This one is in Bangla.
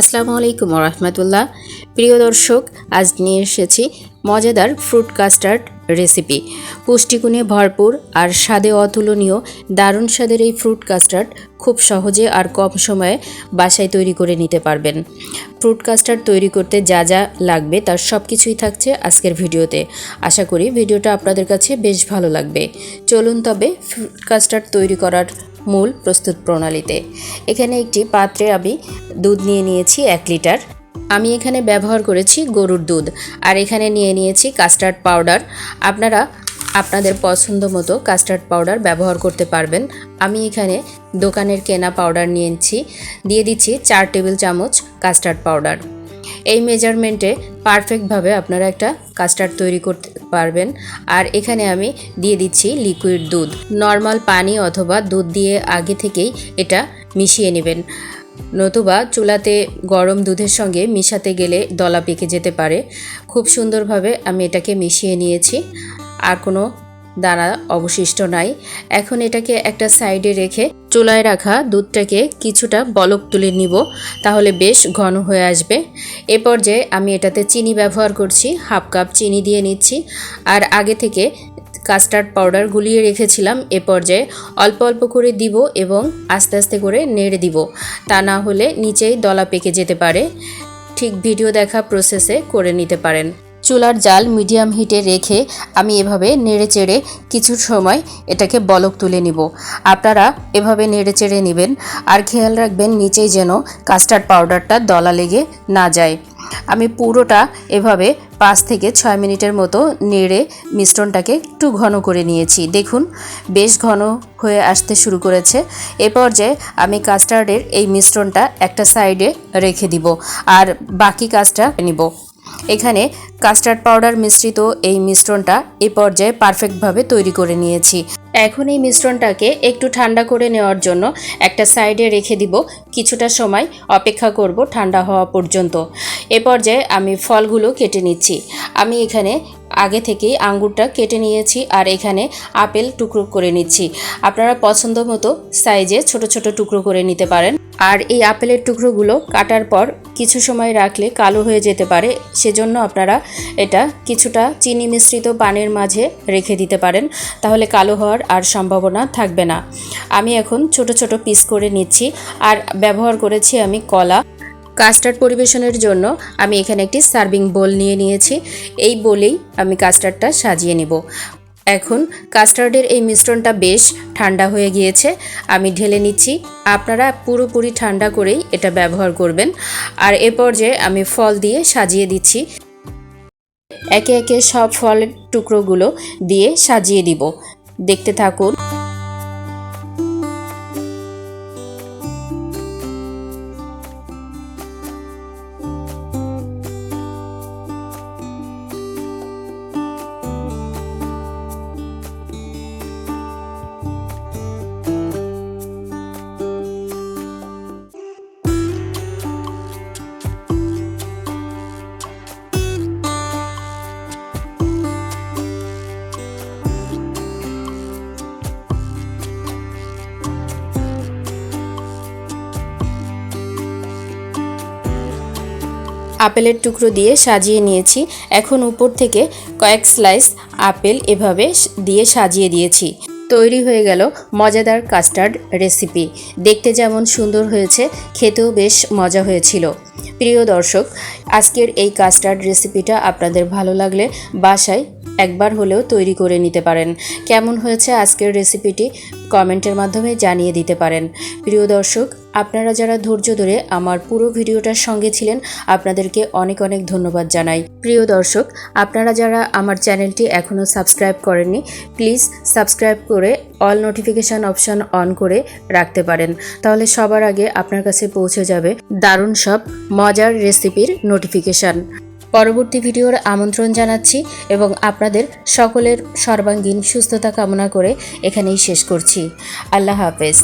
আসসালামু আলাইকুম রহমতুল্লাহ। প্রিয় দর্শক আজ নিয়ে এসেছি মজাদার ফ্রুট কাস্টার্ড রেসিপি। পুষ্টিগুণে ভরপুর আর স্বাদে অতুলনীয়, দারুণ স্বাদের এই ফ্রুট কাস্টার্ড খুব সহজে আর কম সময়ে বাসায় তৈরি করে নিতে পারবেন। ফ্রুট কাস্টার্ড তৈরি করতে যা যা লাগবে তার সব কিছুই থাকছে আজকের ভিডিওতে। আশা করি ভিডিওটা আপনাদের কাছে বেশ ভালো লাগবে। চলুন তবে ফ্রুট কাস্টার্ড তৈরি করার মূল প্রস্তুত প্রণালীতে। এখানে একটি পাত্রে আমি দুধ নিয়ে নিয়েছি এক লিটার। আমি এখানে ব্যবহার করেছি গরুর দুধ, আর এখানে নিয়ে নিয়েছি কাস্টার্ড পাউডার আপনারা আপনাদের পছন্দ মতো কাস্টার্ড পাউডার ব্যবহার করতে পারবেন। আমি এখানে দোকানের কেনা পাউডার নিয়েছি, দিয়ে দিচ্ছি চার টেবিল চামচ কাস্টার্ড পাউডার এই মেজারমেন্টে পারফেক্টভাবে আপনারা একটা কাস্টার্ড তৈরি করতে পারবেন, আর এখানে আমি দিয়ে দিচ্ছি লিকুইড দুধ। নর্মাল পানি অথবা দুধ দিয়ে আগে থেকেই এটা মিশিয়ে নেবেন। নতুবা চুলাতে গরম দুধের সঙ্গে মিশাতে গেলে দলা পেকে যেতে পারে। খুব সুন্দরভাবে আমি এটাকে মিশিয়ে নিয়েছি। আর কোনো দানা অবশিষ্ট নাই। এখন এটাকে একটা সাইডে রেখে চুলায় রাখা দুধটাকে কিছুটা বলক তুলে নিব, তাহলে বেশ ঘন হয়ে আসবে। এ পর্যায়ে আমি এটাতে চিনি ব্যবহার করছি, হাফ কাপ চিনি দিয়ে নিচ্ছি। আর আগে থেকে কাস্টার্ড পাউডার গুলিয়ে রেখেছিলাম, এ পর্যায়ে অল্প অল্প করে দিব এবং আস্তে আস্তে করে নেড়ে দিব। তা না হলে নিচেই দলা পেকে যেতে পারে। ঠিক ভিডিও দেখা প্রসেসে করে নিতে পারেন। চুলার জাল মিডিয়াম হিটে রেখে আমি এভাবে নেড়ে চেড়ে কিছু সময় এটাকে বলক তুলে নিব। আপনারা এভাবে নেড়ে চেড়ে নেবেন আর খেয়াল রাখবেন নিচেই যেন কাস্টার্ড পাউডারটা দলা লেগে না যায়। আমি পুরোটা এভাবে পাঁচ থেকে ছয় মিনিটের মতো নেড়ে মিশ্রণটাকে একটু ঘন করে নিয়েছি। দেখুন, বেশ ঘন হয়ে আসতে শুরু করেছে। এ পর্যায়ে আমি কাস্টার্ডের এই মিশ্রণটা একটা সাইডে রেখে দিব আর বাকি কাজটা নিব। এখানে কাস্টার্ড পাউডার মিশ্রিত এই মিশ্রণটা এ পর্যায়ে পারফেক্টভাবে তৈরি করে নিয়েছি। এখন এই মিশ্রণটাকে একটু ঠান্ডা করে নেওয়ার জন্য একটা সাইডে রেখে দিব। কিছুটা সময় অপেক্ষা করব ঠান্ডা হওয়া পর্যন্ত। এ পর্যায়ে আমি ফলগুলো কেটে নিচ্ছি। আমি এখানে আগে থেকেই আঙ্গুরটা কেটে নিয়েছি আর এখানে আপেল টুকরো করে নিচ্ছি। আপনারা পছন্দ মতো সাইজে ছোট ছোট টুকরো করে নিতে পারেন। আর এই আপেলের টুকরোগুলো কাটার পর কিছু সময় রাখলে কালো হয়ে যেতে পারে। সেজন্য আপনারা এটা কিছুটা চিনি মিশ্রিত পানির মাঝে রেখে দিতে পারেন, তাহলে কালো হওয়ার আর সম্ভাবনা থাকবে না। আমি এখন ছোট ছোট পিস করে নিচ্ছি আর ব্যবহার করেছি আমি কলা। কাস্টার্ড পরিবেশনের জন্য আমি এখানে একটি সার্ভিং বোল নিয়ে নিয়েছি। এই বোলেই আমি কাস্টার্ডটা সাজিয়ে নেব। এখন কাস্টার্ডের এই মিশ্রণটা বেশ ঠান্ডা হয়ে গিয়েছে। আমি ঢেলে নিচ্ছি। আপনারা পুরোপুরি ঠান্ডা করেই এটা ব্যবহার করবেন। আর এ পর্যায়ে আমি ফল দিয়ে সাজিয়ে দিচ্ছি। একে একে সব ফলের টুকরোগুলো দিয়ে সাজিয়ে দিব। দেখতে থাকুন। আপেলের টুকরো দিয়ে সাজিয়ে নিয়েছি। এখন উপর থেকে কয়েক স্লাইস আপেল এভাবে দিয়ে সাজিয়ে দিয়েছি। তৈরি হয়ে গেল মজাদার কাস্টার্ড রেসিপি দেখতে যেমন সুন্দর হয়েছে, খেতেও বেশ মজা হয়েছিল। প্রিয় দর্শক, আজকের এই কাস্টার্ড রেসিপিটা আপনাদের ভালো লাগলে বাসায় একবার হলেও তৈরি করে নিতে পারেন। কেমন হয়েছে আজকের রেসিপিটি কমেন্টের মাধ্যমে জানিয়ে দিতে পারেন। প্রিয় দর্শক আপনারা যারা ধৈর্য ধরে আমার পুরো ভিডিওটার সঙ্গে ছিলেন, আপনাদেরকে অনেক অনেক ধন্যবাদ জানাই। প্রিয় দর্শক, আপনারা যারা আমার চ্যানেলটি এখনও সাবস্ক্রাইব করেননি, প্লিজ সাবস্ক্রাইব করে অল নোটিফিকেশান অপশান অন করে রাখতে পারেন। তাহলে সবার আগে আপনার কাছে পৌঁছে যাবে দারুণ সব মজার রেসিপির নোটিফিকেশান। পরবর্তী ভিডিওর আমন্ত্রণ জানাচ্ছি এবং আপনাদের সকলের সর্বাঙ্গীন সুস্থতা কামনা করে এখানেই শেষ করছি। আল্লাহ হাফেজ।